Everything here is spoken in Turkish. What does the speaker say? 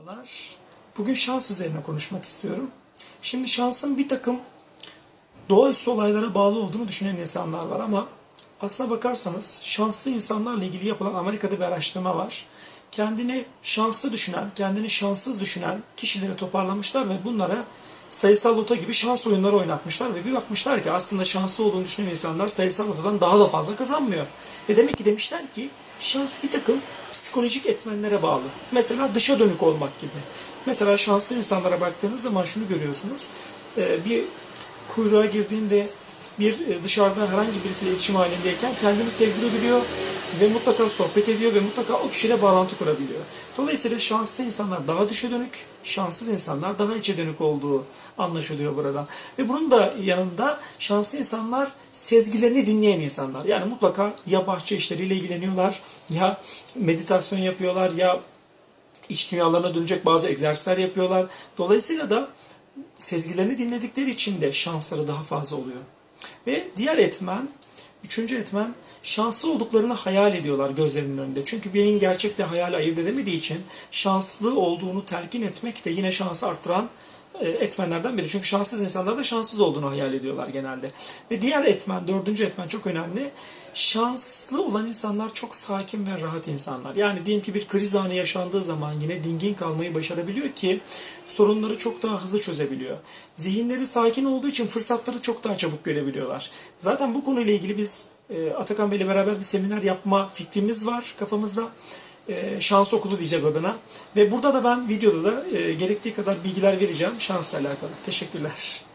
Merhabalar. Bugün şans üzerine konuşmak istiyorum. Şimdi şansın bir takım doğaüstü olaylara bağlı olduğunu düşünen insanlar var ama aslına bakarsanız şanslı insanlarla ilgili yapılan Amerika'da bir araştırma var. Kendini şanslı düşünen, kendini şanssız düşünen kişileri toparlamışlar ve bunlara sayısal loto gibi şans oyunları oynatmışlar ve bir bakmışlar ki aslında şanslı olduğunu düşünen insanlar sayısal lotodan daha da fazla kazanmıyor. Ve demek ki demişler ki şans bir takım psikolojik etmenlere bağlı. Mesela dışa dönük olmak gibi. Mesela şanslı insanlara baktığınız zaman şunu görüyorsunuz. Ee, Bir kuyruğa girdiğinde bir e, dışarıdan herhangi birisiyle iletişim halindeyken kendini sevdirebiliyor ve mutlaka sohbet ediyor ve mutlaka o kişiyle bağlantı kurabiliyor. Dolayısıyla şanslı insanlar daha dışa dönük, şanssız insanlar daha içe dönük olduğu anlaşılıyor buradan. Ve bunun da yanında şanslı insanlar sezgilerini dinleyen insanlar. Yani mutlaka ya bahçe işleriyle ilgileniyorlar, ya meditasyon yapıyorlar, ya iç dünyalarına dönecek bazı egzersizler yapıyorlar. Dolayısıyla da sezgilerini dinledikleri için de şansları daha fazla oluyor. Ve diğer etmen, üçüncü etmen şanslı olduklarını hayal ediyorlar gözlerinin önünde. Çünkü beyin gerçekle hayal ayırt edemediği için şanslı olduğunu telkin etmek de yine şansı arttıran etmenlerden biri. Çünkü şanssız insanlar da şanssız olduğunu hayal ediyorlar genelde. Ve diğer etmen, dördüncü etmen çok önemli. Şanslı olan insanlar çok sakin ve rahat insanlar. Yani diyelim ki bir kriz anı yaşandığı zaman yine dingin kalmayı başarabiliyor ki sorunları çok daha hızlı çözebiliyor. Zihinleri sakin olduğu için fırsatları çok daha çabuk görebiliyorlar. Zaten bu konuyla ilgili biz e, Atakan Bey'le beraber bir seminer yapma fikrimiz var kafamızda e, şans okulu diyeceğiz adına. Ve burada da ben videoda da e, gerektiği kadar bilgiler vereceğim şansla alakalı. Teşekkürler.